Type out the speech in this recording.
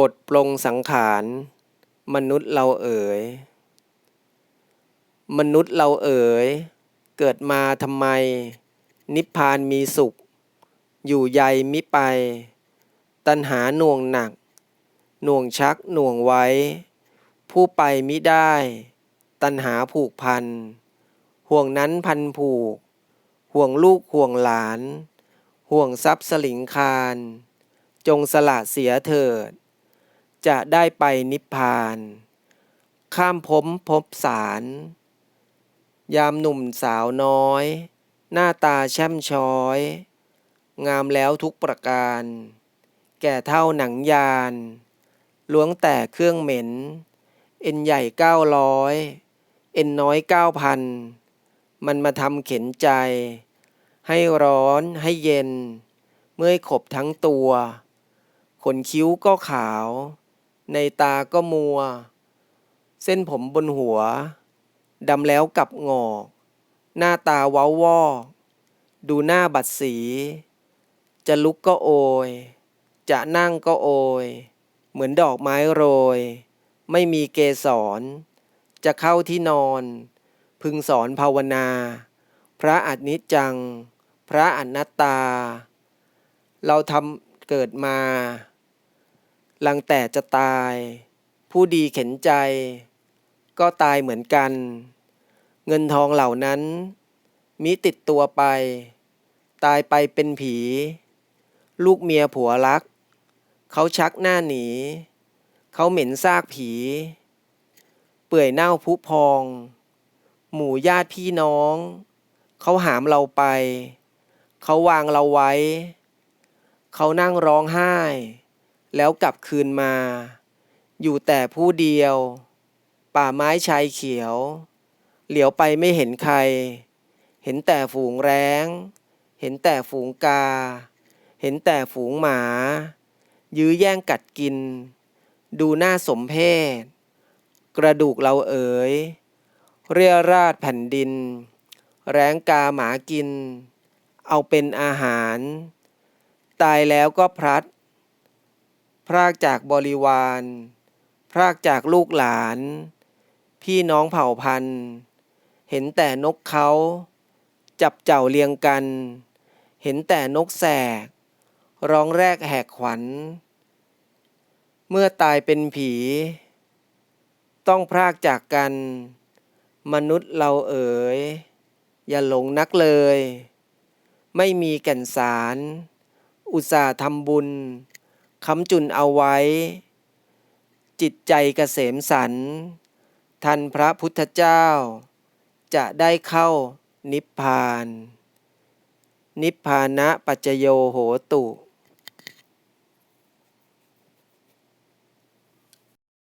บทปลงสังขาร มนุษย์เราเอ๋ย มนุษย์เราเอ๋ย เกิดมาทำไม นิพพานมีสุข อยู่ใยมิไป ตัณหาหน่วงหนัก หน่วงชักหน่วงไว้ ผู้ไปมิได้ ตัณหาผูกพัน ห่วงนั้นพันผูก ห่วงลูกห่วงหลาน ห่วงทรัพย์สลิงคารจงสละเสียเถิด จะได้ไปนิพพาน ข้ามพ้มพบสาร ยามหนุ่มสาวน้อย หน้าตาแช่มช้อย งามแล้วทุกประการ แก่เท่าหนังยานล้วงแต่เครื่องเหม็น เอ็นใหญ่เก้าร้อย เอ็นน้อยเก้าพัน มันมาทำเข็นใจ ให้ร้อนให้เย็น เมื่อยขบทั้งตัว ขนคิ้วก็ขาว ในตาก็มัว เส้นผมบนหัว ดำแล้วกับงอก หน้าตาเว้าวอกดูหน้าบัดสี จะลุกก็โอย จะนั่งก็โอย เหมือนดอกไม้โรย ไม่มีเกสร จะเข้าที่นอน พึงสอนภาวนา พระอนิจจัง พระอนัตตา เราทำเกิดมา ลังแต่จะตาย ผู้ดีเข็นใจ ก็ตายเหมือนกัน เงินทองเหล่านั้น มิติดตัวไป ตายไปเป็นผี ลูกเมียผัวรัก เขาชักหน้าหนี เขาเหม็นซากผี เปื่อยเน่าพุพอง หมู่ญาติพี่น้อง เขาหามเราไป เขาวางเราไว้ เขานั่งร้องไห้ แล้วกลับคืนมา อยู่แต่ผู้เดียว ป่าไม้ชายเขียว เหลียวไปไม่เห็นใคร เห็นแต่ฝูงแร้ง เห็นแต่ฝูงกา เห็นแต่ฝูงหมา ยื้อแย่งกัดกิน ดูหน้าสมเพศ กระดูกเราเอ๋ย เรียราดแผ่นดิน แร้งกาหมากิน เอาเป็นอาหาร ตายแล้วก็พลัด พรากจากบริวาร พรากจากลูกหลาน พี่น้องเผ่าพันธุ์ เห็นแต่นกเขา จับเจ้าเรียงกัน เห็นแต่นกแสก ร้องแรกแหกขวัญ เมื่อตายเป็นผี ต้องพรากจากกัน มนุษย์เราเอ๋ย อย่าหลงนักเลย ไม่มีแก่นสาร อุตส่าห์ทำบุญ คำจุนเอาไว้ จิตใจเกษมสันทันพระพุทธเจ้า จะได้เข้านิพพาน นิพพานะปัจจโยโหตุ